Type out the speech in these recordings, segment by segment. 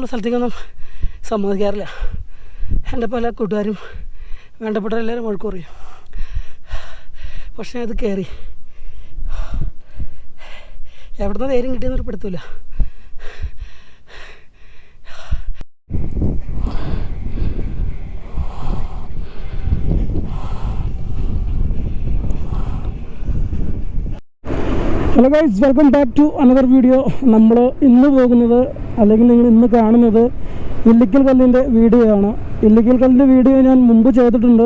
ഉള്ള സ്ഥലത്തേക്കൊന്നും സമ്മതിക്കാറില്ല. എന്റെ പല കൂട്ടുകാരും വേണ്ടപ്പെട്ട എല്ലാവരും വഴക്ക് പറയും. പക്ഷേ അത് കയറി എവിടുന്ന് നേരം കിട്ടിയെന്നൊരു പിടുത്തില്ല hello guys welcome back to another video നമ്മൾ ഇന്ന് പോകുന്നത് അല്ലെങ്കിൽ നിങ്ങൾ ഇന്ന് കാണുന്നത് ഇല്ലിക്കൽ കല്ലിന്റെ വീഡിയോ ആണ് ഇല്ലിക്കൽ കല്ലിന്റെ വീഡിയോ ഞാൻ മുമ്പ് ചെയ്തിട്ടുണ്ട്.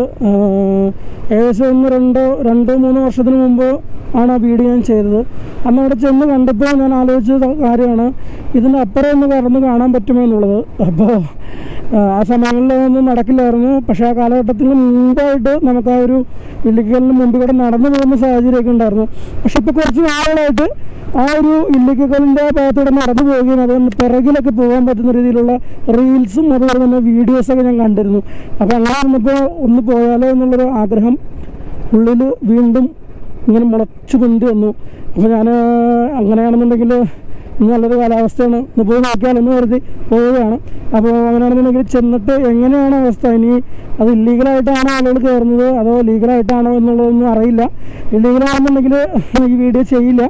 ഏകദേശം ഒന്ന് രണ്ടോ രണ്ടോ മൂന്നോ വർഷത്തിന് മുമ്പ് ആണ് ആ വീട് ഞാൻ ചെയ്തത്. അന്ന് അവിടെ ചെന്ന് കണ്ടപ്പോൾ ഞാൻ ആലോചിച്ച കാര്യമാണ് ഇതിന്റെ അപ്പുറം ഒന്ന് കടന്ന് കാണാൻ പറ്റുമോ എന്നുള്ളത്. അപ്പോൾ ആ സമയങ്ങളിലൊന്നും നടക്കില്ലായിരുന്നു. പക്ഷേ ആ കാലഘട്ടത്തിന് മുമ്പായിട്ട് നമുക്ക് ആ ഒരു ഇല്ലിക്കലിന് മുമ്പ് കൂടെ നടന്നു പോകുന്ന സാഹചര്യമൊക്കെ ഉണ്ടായിരുന്നു. പക്ഷെ ഇപ്പോൾ കുറച്ച് നാളുകളായിട്ട് ആ ഒരു ഇല്ലിക്കലിന്റെ ഭാഗത്തൂടെ നടന്നു പോവുകയും അതുകൊണ്ട് പിറകിലൊക്കെ പോകാൻ പറ്റുന്ന രീതിയിലുള്ള റീൽസും അതുപോലെ തന്നെ വീഡിയോസൊക്കെ ഞാൻ കണ്ടിരുന്നു. അപ്പോൾ അങ്ങനെ വന്നപ്പോൾ ഒന്ന് പോയാലോ എന്നുള്ളൊരു ആഗ്രഹം ഉള്ളിൽ വീണ്ടും ഇങ്ങനെ മുളച്ചു പൊന്തി വന്നു. അപ്പോൾ ഞാൻ അങ്ങനെയാണെന്നുണ്ടെങ്കിൽ ഇന്ന് നല്ലൊരു കാലാവസ്ഥയാണ്. ഇന്ന് പോയി നോക്കിയാലെന്ന് കരുതി പോവുകയാണ്. അപ്പോൾ അങ്ങനെയാണെന്നുണ്ടെങ്കിൽ ചെന്നിട്ട് എങ്ങനെയാണ് അവസ്ഥ? ഇനി അത് ഇല്ലീഗലായിട്ടാണോ ആളുകൾ കയറുന്നത്? അതോ ലീഗലായിട്ടാണോ എന്നുള്ളതൊന്നും അറിയില്ല. ഇല്ലീഗലാണെന്നുണ്ടെങ്കിൽ ഈ വീഡിയോ ചെയ്യില്ല.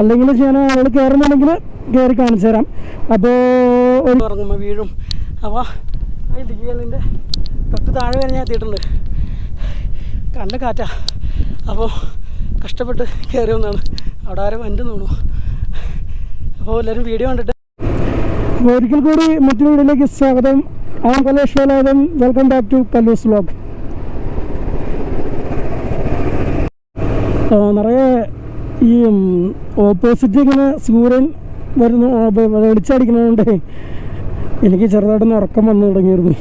അല്ലെങ്കിൽ ഞാൻ ആളുകൾ കയറുന്നുണ്ടെങ്കിൽ കയറി കാണിച്ചു തരാം. അപ്പോൾ ഒരു ഇറങ്ങുമ്പോൾ വീഴും. അപ്പോൾ ഇടുക്കിയലിന്റെ തൊട്ട് താഴെ വരെ ഞാൻ എത്തിയിട്ടുണ്ട്. കണ്ട കാറ്റാ. അപ്പോൾ കഷ്ടപ്പെട്ട് കയറി വന്നാണ് അവിടെ ആരും വണ്ടി തോന്നു അപ്പോൾ എല്ലാവരും വീഡിയോ കണ്ടിട്ട് ഒരിക്കൽ കൂടി മറ്റൊരു വീഡിയോയിലേക്ക് സ്വാഗതം. Am Velayudham welcome back to Kallu's vlog നിറയെ ഈ ഓപ്പോസിറ്റ് ഇങ്ങനെ സൂര്യൻ വരുന്നു വെളിച്ചടിക്കുന്നതുകൊണ്ട് എനിക്ക് ചെറുതായിട്ടൊന്ന് ഉറക്കം വന്നു തുടങ്ങിയിരുന്നു.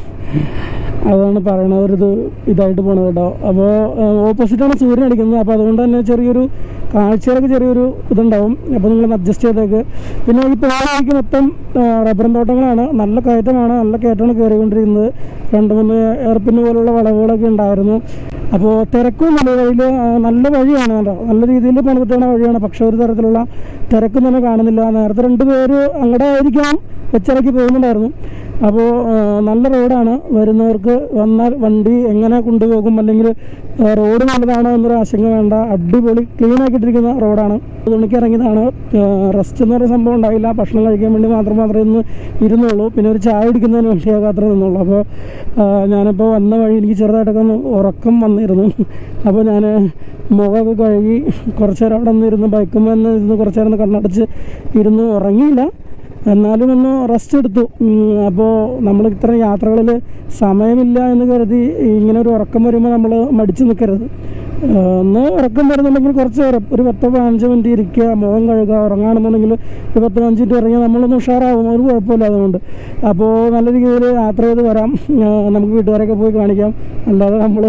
അതാണ് ഇത് ഇതായിട്ട് പോണത് കേട്ടോ. അപ്പോൾ ഓപ്പോസിറ്റാണ് സൂര്യൻ അടിക്കുന്നത്. അപ്പോൾ അതുകൊണ്ട് തന്നെ ചെറിയൊരു കാഴ്ചയിലൊക്കെ ചെറിയൊരു ഇതുണ്ടാവും. അപ്പോൾ നിങ്ങൾ അഡ്ജസ്റ്റ് ചെയ്തേക്ക് പിന്നെ ഈ പോകുന്ന മൊത്തം റബ്ബറും തോട്ടങ്ങളാണ്. നല്ല കയറ്റമാണ്. നല്ല കയറ്റമാണ് കയറിക്കൊണ്ടിരിക്കുന്നത് രണ്ട് മൂന്ന് എയർപിന്ന് പോലുള്ള വളവുകളൊക്കെ ഉണ്ടായിരുന്നു. അപ്പോൾ തിരക്കും നല്ല വഴിയിൽ നല്ല വഴിയാണ് കേട്ടോ. നല്ല രീതിയിൽ പണിതിട്ടുള്ള വഴിയാണ്. പക്ഷേ ഒരു തരത്തിലുള്ള തിരക്കും തന്നെ കാണുന്നില്ല. നേരത്തെ രണ്ട് പേര് അങ്ങടെ ആയിരിക്കാം വെച്ചിറക്കി പോകുന്നുണ്ടായിരുന്നു. അപ്പോൾ നല്ല റോഡാണ്. വരുന്നവർക്ക് വന്നാൽ വണ്ടി എങ്ങനെ കൊണ്ടുപോകും അല്ലെങ്കിൽ റോഡ് നല്ലതാണോ എന്നൊരു ആശങ്ക വേണ്ട. അടിപൊളി ക്ലീൻ ആക്കിയിട്ടിരിക്കുന്ന റോഡാണ്. തുണിക്ക് ഇറങ്ങിയതാണ്. റെസ്റ്റ് എന്ന് പറയുന്ന സംഭവം ഉണ്ടായില്ല. ഭക്ഷണം കഴിക്കാൻ വേണ്ടി മാത്രം മാത്രമേ ഇന്ന് ഇരുന്നുള്ളൂ. പിന്നെ ഒരു ചായ കുടിക്കുന്നതിന് വേണ്ടി മാത്രമേ നിന്നുള്ളൂ അപ്പോൾ ഞാനിപ്പോൾ വന്ന വഴി എനിക്ക് ചെറുതായിട്ടൊക്കെ ഒന്ന് ഉറക്കം വന്നിരുന്നു. അപ്പോൾ ഞാൻ മുഖമൊക്കെ കഴുകി കുറച്ച് നേരം അവിടെ നിന്ന് ഇരുന്ന് ബൈക്കുമ്പോൾ നിന്ന് ഇരുന്ന് കുറച്ച് നേരം കണ്ണടച്ച് ഇരുന്ന് ഉറങ്ങിയില്ല. എന്നാലും ഒന്ന് റെസ്റ്റ് എടുത്തു. അപ്പോൾ നമ്മൾ ഇത്ര യാത്രകളിൽ സമയമില്ല എന്ന് കരുതി ഇങ്ങനെ ഒരു ഉറക്കം വരുമ്പോൾ നമ്മൾ മടിച്ചു നിൽക്കരുത് ഒന്ന് ഉറക്കം വരുന്നുണ്ടെങ്കിൽ കുറച്ച് നേരം ഒരു പത്ത് പതിനഞ്ചോ മിനിറ്റ് ഇരിക്കുക മുഖം കഴുകുക ഉറങ്ങുകയാണെന്നുണ്ടെങ്കിൽ ഒരു പത്ത് പതിനഞ്ച് മിനിറ്റ് ഇറങ്ങിയാൽ നമ്മളൊന്ന് ഉഷാറാവും. ഒരു കുഴപ്പമില്ല അതുകൊണ്ട്. അപ്പോൾ നല്ല രീതിയിൽ യാത്ര ചെയ്ത് വരാം. നമുക്ക് വീട്ടുകാരൊക്കെ പോയി കാണിക്കാം. അല്ലാതെ നമ്മൾ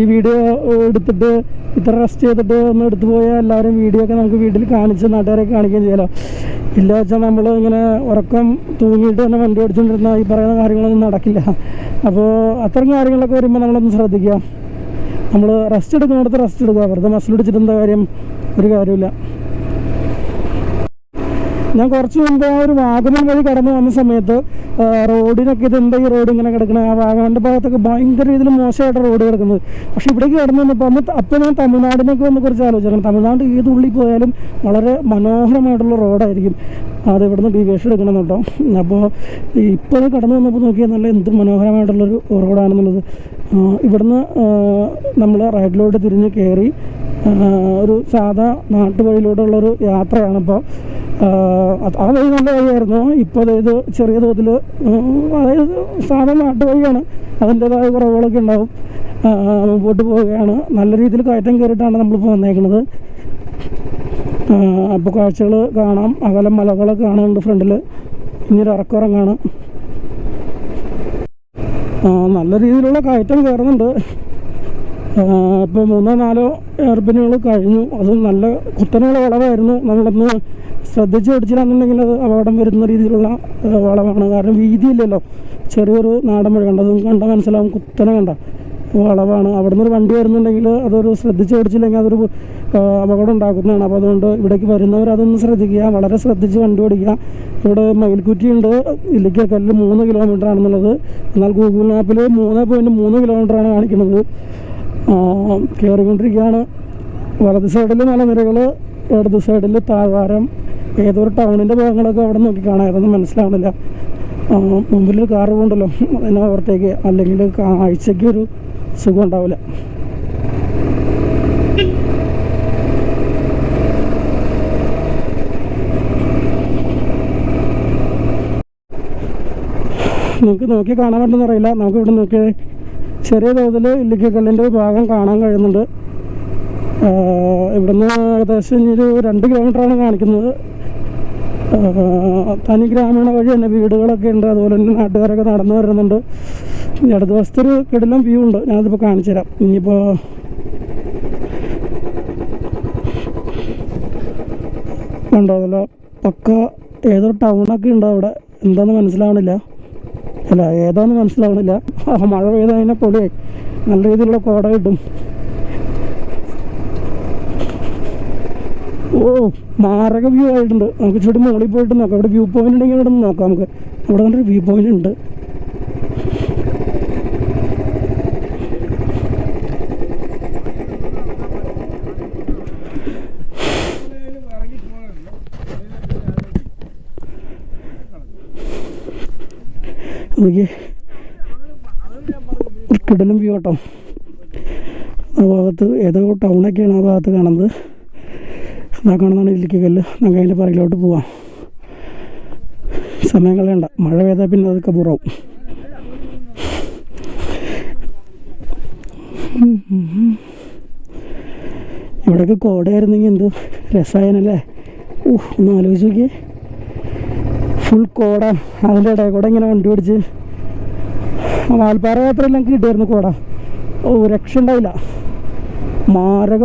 ഈ വീഡിയോ എടുത്തിട്ട് ഇത്ര റെസ്റ്റ് ചെയ്തിട്ട് ഒന്ന് എടുത്തു പോയാൽ എല്ലാവരും വീഡിയോ ഒക്കെ നമുക്ക് വീട്ടിൽ കാണിച്ച് നാട്ടുകാരെ കാണിക്കുകയും ചെയ്യാലോ. ഇല്ല വെച്ചാൽ നമ്മൾ ഇങ്ങനെ ഉറക്കം തൂങ്ങിയിട്ട് തന്നെ വണ്ടി ഓടിച്ചുകൊണ്ടിരുന്ന ഈ പറയുന്ന കാര്യങ്ങളൊന്നും നടക്കില്ല. അപ്പോൾ അത്തരം കാര്യങ്ങളൊക്കെ വരുമ്പോൾ നമ്മളൊന്ന് ശ്രദ്ധിക്കുക നമ്മൾ റെസ്റ്റ് എടുക്കുന്നിടത്ത് റെസ്റ്റ് എടുക്കുക വെറുതെ മസിൽ എന്താ കാര്യം? ഒരു കാര്യമില്ല ഞാൻ കുറച്ച് മുമ്പ് ഒരു വാഗമൺ വഴി കടന്നു വന്ന സമയത്ത് റോഡിനൊക്കെ ഇത് എന്താ ഈ റോഡ് ഇങ്ങനെ കിടക്കുന്നത് ആ വാഗമണിന്റെ ഭാഗത്തൊക്കെ ഭയങ്കര രീതിയിൽ മോശമായിട്ട് റോഡ് കിടക്കുന്നത്. പക്ഷേ ഇവിടേക്ക് കടന്നു വന്നപ്പോൾ അന്ന് അപ്പോൾ ഞാൻ തമിഴ്നാടിനൊക്കെ ഒന്ന് കുറിച്ച് ആലോചിക്കണം തമിഴ്നാട് ഏത് ഉള്ളിൽ പോയാലും വളരെ മനോഹരമായിട്ടുള്ള റോഡായിരിക്കും. അത് ഇവിടുന്ന് ഡിവേഷൻ എടുക്കണം കേട്ടോ. അപ്പോൾ ഇപ്പോൾ കടന്നു വന്നപ്പോൾ നോക്കിയാൽ നല്ല എന്ത് മനോഹരമായിട്ടുള്ളൊരു റോഡാണെന്നുള്ളത്. ഇവിടുന്ന് നമ്മൾ റൈഡിലോട്ട് തിരിഞ്ഞ് കയറി ഒരു സാധാ നാട്ടുവഴിയിലൂടെയുള്ളൊരു യാത്രയാണിപ്പോൾ ആ നല്ല വഴിയായിരുന്നു. ഇപ്പോൾ അതായത് ചെറിയ തോതിൽ അതായത് സാധാരണ നാട്ടുവഴിയാണ് അതിന്റേതായ കുറവുകളൊക്കെ ഉണ്ടാവും. മുമ്പോട്ട് പോവുകയാണ്. നല്ല രീതിയിൽ കയറ്റം കയറിയിട്ടാണ് നമ്മളിപ്പോൾ വന്നേക്കുന്നത് അപ്പോൾ കാഴ്ചകൾ കാണാം. അകലം മലകളൊക്കെ കാണാനുണ്ട് ഫ്രണ്ടിൽ ഇനിയൊരു ഇറക്കുറങ്ങാണ് നല്ല രീതിയിലുള്ള കയറ്റം കയറുന്നുണ്ട്. ഇപ്പോൾ മൂന്നോ നാലോ എയർപിന്നുകൾ കഴിഞ്ഞു. അത് നല്ല കുത്തനെയുള്ള വളവായിരുന്നു. നമ്മളൊന്ന് ശ്രദ്ധിച്ച് പഠിച്ചില്ലാന്നുണ്ടെങ്കിൽ അത് അപകടം വരുന്ന രീതിയിലുള്ള വളവാണ്. കാരണം വീതിയില്ലല്ലോ. ചെറിയൊരു നാടൻ വഴി കണ്ടത്. കണ്ട മനസ്സിലാവും. കുത്തനെ കണ്ട വളവാണ്. അവിടെ നിന്ന് ഒരു വണ്ടി വരുന്നുണ്ടെങ്കിൽ അതൊരു ശ്രദ്ധിച്ച് ഓടിച്ചില്ലെങ്കിൽ അതൊരു അപകടം ഉണ്ടാക്കുന്നതാണ്. അപ്പോൾ അതുകൊണ്ട് ഇവിടേക്ക് വരുന്നവർ അതൊന്ന് ശ്രദ്ധിക്കുക. വളരെ ശ്രദ്ധിച്ച് വണ്ടി ഓടിക്കുക. ഇവിടെ മയിൽക്കുറ്റി ഉണ്ട്. ഇല്ലിക്കക്കല്ല് മൂന്ന് കിലോമീറ്റർ ആണെന്നുള്ളത്. എന്നാൽ ഗൂഗിൾ മാപ്പിൽ മൂന്ന് പോയിന്റ് മൂന്ന് കിലോമീറ്ററാണ് കാണിക്കുന്നത്. കയറിക്കൊണ്ടിരിക്കുകയാണ് വലത് സൈഡിൽ മലനിരകൾ ഇടത് സൈഡിൽ താഴ്വാരം ഏതൊരു ടൗണിന്റെ ഭാഗങ്ങളൊക്കെ അവിടെ നോക്കി കാണാം അതൊന്നും മനസ്സിലാവണില്ല മുമ്പിൽ കാറ് പോകണ്ടല്ലോ അതിനെ ഓവർടേക്ക് അല്ലെങ്കിൽ ആഴ്ചയ്ക്ക് ഒരു സുഖം ഉണ്ടാവില്ല. നിങ്ങൾക്ക് നോക്കി കാണാൻ പറ്റുന്നറിയില്ല നമുക്ക് ഇവിടെ നോക്കി ചെറിയ തോതിൽ ഇല്ലിക്കക്കല്ലിന്റെ ഭാഗം കാണാൻ കഴിയുന്നുണ്ട്. ഇവിടുന്ന് ഏകദേശം ഇനി ഒരു രണ്ട് കിലോമീറ്ററാണ് കാണിക്കുന്നത്. തനി ഗ്രാമീണ വഴി തന്നെ വീടുകളൊക്കെ ഉണ്ട്. അതുപോലെ തന്നെ നാട്ടുകാരൊക്കെ നടന്നു വരുന്നുണ്ട്. ഇനി അടുത്ത ദിവസത്തെ ഒരു കിടിലം വ്യൂ ഉണ്ട്. ഞാനതിപ്പോൾ കാണിച്ചു തരാം. ഇനിയിപ്പോൾ കണ്ടോ അതല്ല പക്ക ഏതൊരു ടൗണൊക്കെ ഉണ്ടോ അവിടെ? എന്താണെന്ന് മനസ്സിലാവണില്ല. അല്ല ഏതാന്ന് മനസ്സിലാവണില്ല. മഴ പെയ്തതിനെ പൊളിയായി നല്ല രീതിയിലുള്ള കോട കിട്ടും. ഓ മാരക വ്യൂ ആയിട്ടുണ്ട്. നമുക്ക് ചുറ്റും മുകളിൽ പോയിട്ട് നോക്കാം. അവിടെ വ്യൂ പോയിന്റ് ഉണ്ടെങ്കിൽ അവിടെ നോക്കാം നമുക്ക്. അവിടെ നല്ലൊരു വ്യൂ പോയിന്റ് ഉണ്ട്. നോക്കി കിടലും വ്യൂ കേട്ടോ. ആ ഭാഗത്ത് ഏതോ ടൗണൊക്കെയാണ് ആ ഭാഗത്ത് കാണുന്നത്. അതാ കാണുന്നതാണ് ഇല്ലിക്കല്ല് നമുക്ക് അതിന്റെ പറയിലോട്ട് പോവാം. സമയം കളയണ്ട. മഴ പെയ്താൽ പിന്നെ അതൊക്കെ പുറവും ഇവിടെയൊക്കെ കോടയായിരുന്നെങ്കിൽ എന്ത് രസായനല്ലേ? ഊഹ് ഒന്ന് ആലോചിച്ച് നോക്കിയേ. ഫുൾ കോട അതിന്റെ ഇടയിൽ കൂടെ ഇങ്ങനെ വണ്ടി ഓടിച്ച് വാൽപ്പാറ മാത്രമല്ല എനിക്ക് കിട്ടിയായിരുന്നു കോട. ഓ രക്ഷ ഉണ്ടായില്ല. മാരക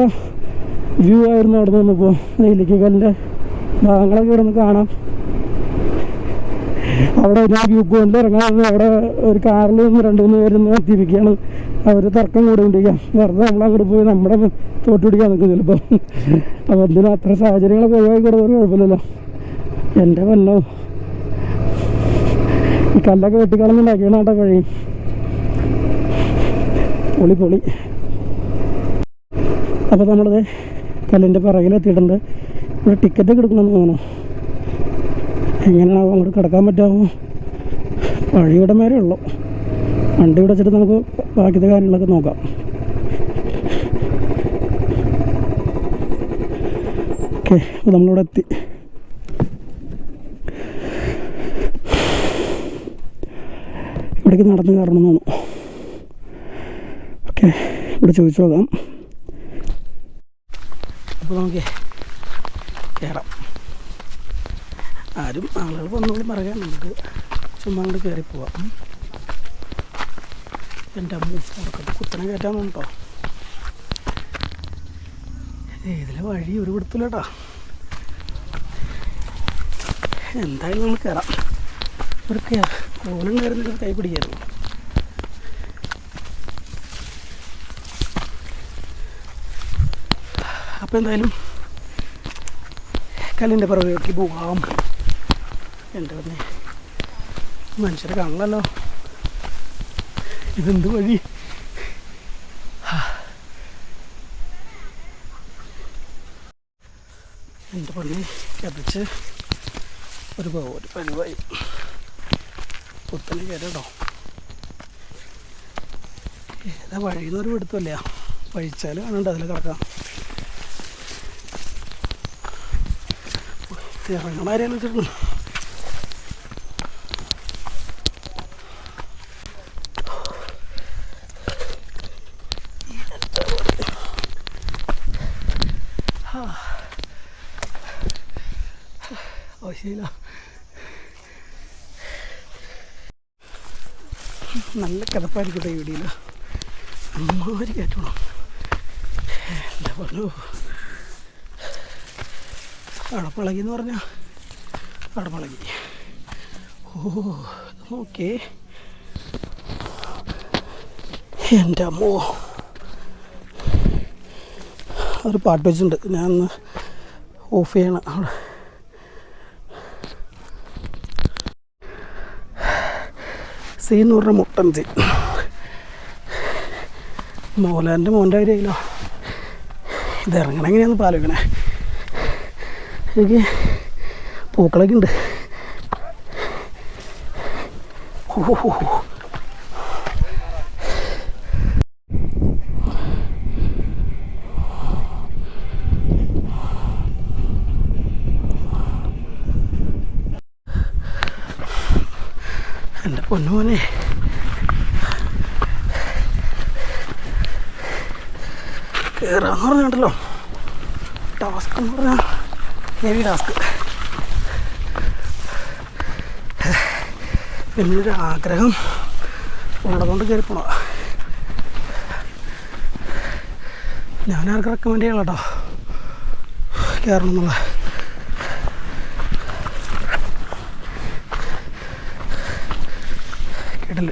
വ്യൂ ആയിരുന്നു അവിടെ നിന്ന് നിന്നപ്പോൾ ഇല്ലിക്കലിന്റെ ഭാഗങ്ങളൊക്കെ ഇവിടെ നിന്ന് കാണാം. അവിടെ ഒരു വ്യൂ പോയിന്റിൽ ഇറങ്ങാമെന്ന് അവിടെ ഒരു കാറിൽ നിന്ന് രണ്ട് മൂന്ന് പേര് നിന്ന് എത്തിപ്പിക്കുകയാണ് അവർ തർക്കം കൂടിക്കൊണ്ടിരിക്കുക വെറുതെ നമ്മളങ്ങോട്ട് പോയി നമ്മുടെ തോട്ട് പിടിക്കാൻ നിൽക്കും ചിലപ്പോൾ അപ്പോൾ എന്തിനും അത്ര സാഹചര്യങ്ങളൊക്കെ ഒഴിവാക്കി കൊടുത്തൊരു കുഴപ്പമില്ലല്ലോ. എന്റെ പൊന്നോ. കല്ലൊക്കെ വെട്ടിക്കളഞ്ഞുണ്ടാക്കിയാണ് കേട്ടോ വഴി. പൊളി പൊളി. അപ്പോൾ നമ്മളത് കല്ലിന്റെ പിറകിലെത്തിയിട്ടുണ്ട് ഇവിടെ ടിക്കറ്റ് ഒക്കെ എടുക്കണമെന്ന് തോന്നുന്നു. എങ്ങനെയാണോ അങ്ങോട്ട് കിടക്കാൻ പറ്റാമോ? വഴിയുടെ മേരെ ഉള്ളൂ. വണ്ടി ഇവിടെ വെച്ചിട്ട് നമുക്ക് ബാക്കിയത്തെ കാര്യങ്ങളൊക്കെ നോക്കാം. ഓക്കെ അപ്പോൾ നമ്മളിവിടെ എത്തി. ഇവിടേക്ക് നടന്ന് കയറണം എന്ന് തോന്നുന്നു ഓക്കെ ഇവിടെ ചോദിച്ചു നോക്കാം. അപ്പോൾ നമുക്ക് കയറാം ആരും ആളുകൾ വന്നോളും പറയാം. നമുക്ക് ചുമ്മാ അങ്ങോട്ട് കയറി പോവാം. എന്റെ അമ്മ ഉറക്കത്ത് കുത്തനെ കയറ്റാൻ കേട്ടോ ഇതിലെ വഴി ഒരു പിടുത്തില്ലട്ടാ എന്തായാലും നമ്മൾ കയറാം ഒരു കോലുണ്ടായിരുന്നെങ്കിൽ കൈ പിടിക്കായിരുന്നു അപ്പം എന്തായാലും കല്ലിന്റെ പുറകിലേക്ക് പോകാം എന്റെ പറഞ്ഞേ? മനുഷ്യരെ കാണണമല്ലോ ഇതെന്ത് വഴി? എന്റെ പണി കത്തിച്ച് ഒരു ഒരു പരിവായി. കുത്തനെ കയറട്ടോ ഏതാ വഴിന്നൊരു പിടുത്തല്ല? വഴിച്ചാൽ കാണണ്ട അതിൽ കിടക്കാം. ഇറങ്ങണ ആരെയാണ് വെച്ചിട്ടുണ്ട് അമ്മമാരി ഈ അമ്മാതിരി കയറ്റണം. എന്താ പറഞ്ഞു? അടപ്പളകി എന്ന് പറഞ്ഞാൽ അടപ്പളകി ഓ ഓക്കെ എന്റെ അമ്മോ. ഒരു പാട്ട് വെച്ചിട്ടുണ്ട്. ഞാൻ ഒന്ന് ഓഫ് ചെയ്യണം. അവിടെ. സീ എന്ന് പറഞ്ഞ മുട്ടൻ സീ. മോലാന്റെ മോന്റെ കാര്യമായില്ലോ. ഇത് ഇറങ്ങണം എങ്ങനെയാന്ന് പാലോക്കണേ എനിക്ക് പൂക്കളൊക്കെ ഉണ്ട്. ഹോ, പൊന്നുമോനെ. കയറാന്ന് പറഞ്ഞുണ്ടല്ലോ. ടാസ്ക് എന്ന് പറഞ്ഞാൽ ഹെവി ടാസ്ക് പിന്നെ ആഗ്രഹം ഉള്ളതുകൊണ്ട് കയറി ഞാൻ ആർക്കും റെക്കമെൻഡ് ചെയ്യണം കേട്ടോ കയറണം എന്നുള്ള കേട്ടില്ല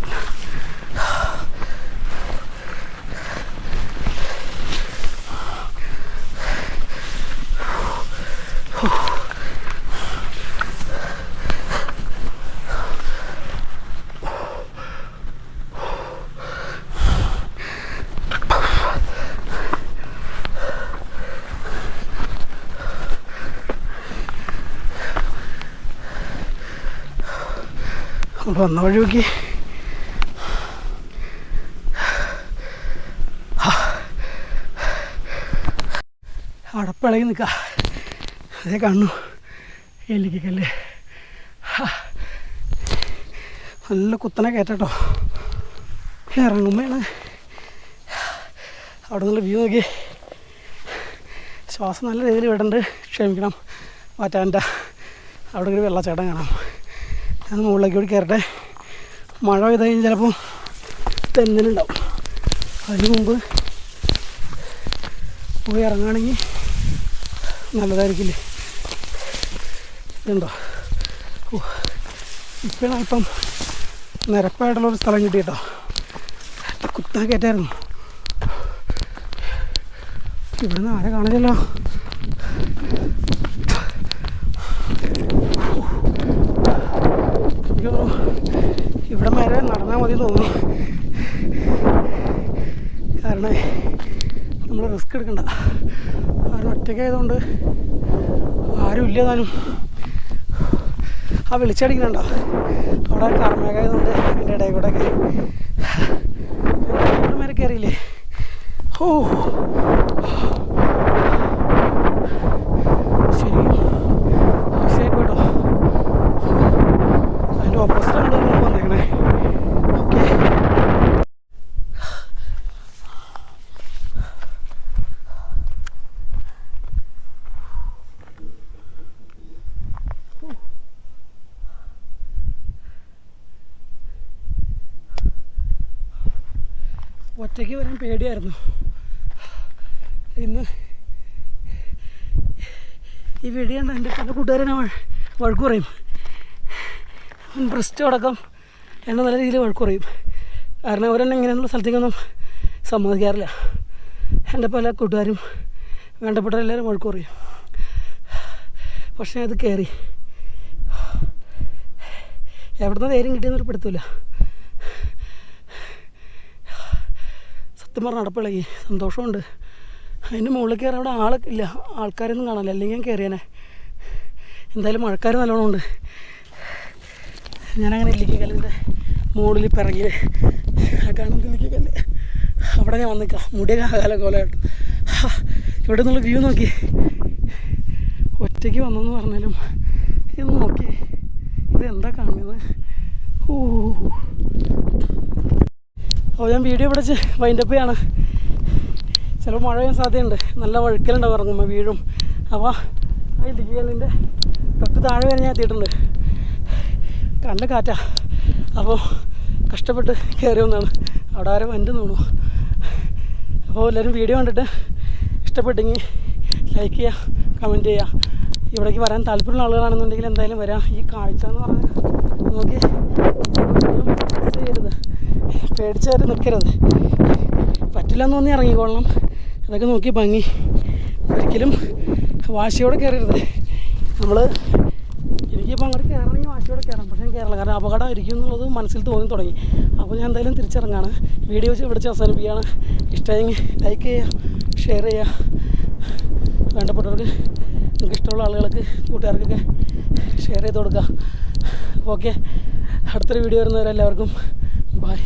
അവിടെ വന്ന വഴി നോക്കി അടപ്പിളകി നിൽക്ക. അതേ കാണു എല്ലിക്കല്ലേ നല്ല കുത്തനെ കയറ്റട്ടോ. ഇറങ്ങുമ്പോഴാണ്. അവിടെ നിന്നുള്ള വ്യൂ നോക്കി. ശ്വാസം നല്ല രീതിയിൽ വിടണ്ട്. ക്ഷമിക്കണം. മാറ്റാന്റെ അവിടെ ഒരു വെള്ളച്ചാട്ടം കാണാം. ഞാൻ മുകളിലേക്ക് കൂടി കയറട്ടെ. മഴ പെയ്ത് കഴിഞ്ഞാൽ ചിലപ്പോൾ തെന്നലുണ്ടാവും. അതിന് മുമ്പ് പോയി ഇറങ്ങുകയാണെങ്കിൽ നല്ലതായിരിക്കില്ലേ? ഇതുണ്ടോ? ഓ ഇപ്പോഴാണ് ഇപ്പം നിരപ്പായിട്ടുള്ളൊരു സ്ഥലം കിട്ടി കേട്ടോ കുത്താൻ കയറ്റായിരുന്നു. ഇവിടുന്ന് ആരെ കാണില്ലല്ലോ തോന്നുന്നു ഇവിടെ വരെ നടന്നാൽ മതി തോന്നുന്നു. കാരണം നമ്മൾ റിസ്ക് എടുക്കണ്ട. ആരും ഒറ്റയ്ക്കായതുകൊണ്ട് ആരും ഇല്ല താനും ആ വിളിച്ചടിക്കുന്നുണ്ടോ അവിടെ കർമ്മേകായതുകൊണ്ട് എന്റെ ഇടയിൽ കൂടെ ഒക്കെ മേലെ കയറിയില്ലേ? ഓ ശരി ശരി പോയിട്ടോ അതിന്റെ ഓപ്പോസിറ്റ് ആണ് നമ്മൾ വന്നേക്കണേ ഓക്കെ ഒറ്റയ്ക്ക് വരാൻ പേടിയായിരുന്നു. ഇന്ന് ഈ വീഡിയോ എന്റെ പല കൂട്ടുകാരനെ വഴ- വഴക്ക് പറയും ബ്രസ്റ്റ് അടക്കം എന്നെ നല്ല രീതിയിൽ വഴക്ക് പറയും കാരണം അവരെന്നെ ഇങ്ങനെയുള്ള സ്ഥലത്തേക്കൊന്നും സമ്മതിക്കാറില്ല. എന്റെ പല കൂട്ടുകാരും വേണ്ടപ്പെട്ട എല്ലാവരും വഴക്ക് പറയും പക്ഷേ അത് കയറി എവിടുന്ന് നേരം കിട്ടിയെന്നൊരു പിടുത്തമില്ല. സത്യം പറഞ്ഞ അടപ്പിളകി സന്തോഷമുണ്ട്. അതിന്റെ മുകളിൽ കയറി അവിടെ ആളൊക്കെ ഇല്ല. ആൾക്കാരൊന്നും കാണാനില്ല. അല്ലെങ്കിൽ ഞാൻ കയറിയനെ. എന്തായാലും മഴക്കാർ നല്ലോണം ഉണ്ട് ഞാനങ്ങനെ ഇല്ലിക്കല്ലിന്റെ മുകളിൽ പിറകിൽ ആ കാണുന്ന അവിടെ ഞാൻ വന്നിക്കാം. മുടിയൊക്കെ കാലം കോലമായിട്ട് ഇവിടെ നിന്നുള്ള വ്യൂ നോക്കി. ഒറ്റയ്ക്ക് വന്നെന്ന് പറഞ്ഞാലും ഇത് നോക്കി. ഇത് എന്താ കാണുന്നത്? ഓ അപ്പോൾ ഞാൻ വീഡിയോ ഇവിടെ വൈൻഡപ്പ് ചെയ്യാണ്. ചിലപ്പോൾ മഴ പെയ്യാൻ സാധ്യതയുണ്ട്. നല്ല വഴുക്കലുണ്ടാവും ഇറങ്ങുമ്പോൾ വീഴും. അപ്പോൾ ആ ഇടുക്കിയലിന്റെ തൊട്ട് താഴെ വരെ ഞാൻ എത്തിയിട്ടുണ്ട്. കണ്ട കാറ്റാ. അപ്പോൾ കഷ്ടപ്പെട്ട് കയറി വന്നാണ് അവിടെ ആരും വണ്ടി തോന്നു അപ്പോൾ എല്ലാവരും വീഡിയോ കണ്ടിട്ട് ഇഷ്ടപ്പെട്ടെങ്കിൽ ലൈക്ക് ചെയ്യുക കമന്റ് ചെയ്യുക. ഇവിടേക്ക് വരാൻ താല്പര്യമുള്ള ആളുകളാണെന്നുണ്ടെങ്കിൽ എന്തായാലും വരാം. ഈ കാഴ്ച എന്ന് പറഞ്ഞാൽ നോക്കി ഒരിക്കലും കയറി നിൽക്കരുത് പറ്റില്ല എന്ന് തോന്നി ഇറങ്ങിക്കൊള്ളണം അതൊക്കെ നോക്കി ഭംഗി. ഒരിക്കലും വാശിയോടെ കയറരുത് നമ്മൾ എനിക്കിപ്പോൾ അങ്ങോട്ട് കയറണമെങ്കിൽ വാശിയോടെ കയറാം പക്ഷേ ഞാൻ കയറില്ല കാരണം അപകടം ആയിരിക്കും എന്നുള്ളത് മനസ്സിൽ തോന്നി തുടങ്ങി. അപ്പോൾ ഞാൻ എന്തായാലും തിരിച്ചിറങ്ങാണ്. വീഡിയോ ഇവിടെ വെച്ച് അവസാനിപ്പിക്കുകയാണ്. ഇഷ്ടമായെങ്കിൽ ലൈക്ക് ചെയ്യുക ഷെയർ ചെയ്യുക. വേണ്ടപ്പെട്ടവർക്ക് നിങ്ങൾക്ക് ഇഷ്ടമുള്ള ആളുകൾക്ക് കൂട്ടുകാർക്കൊക്കെ ഷെയർ ചെയ്ത് കൊടുക്കുക. ഓക്കെ അടുത്തൊരു വീഡിയോ വരുന്നവരെല്ലാവർക്കും ബൈ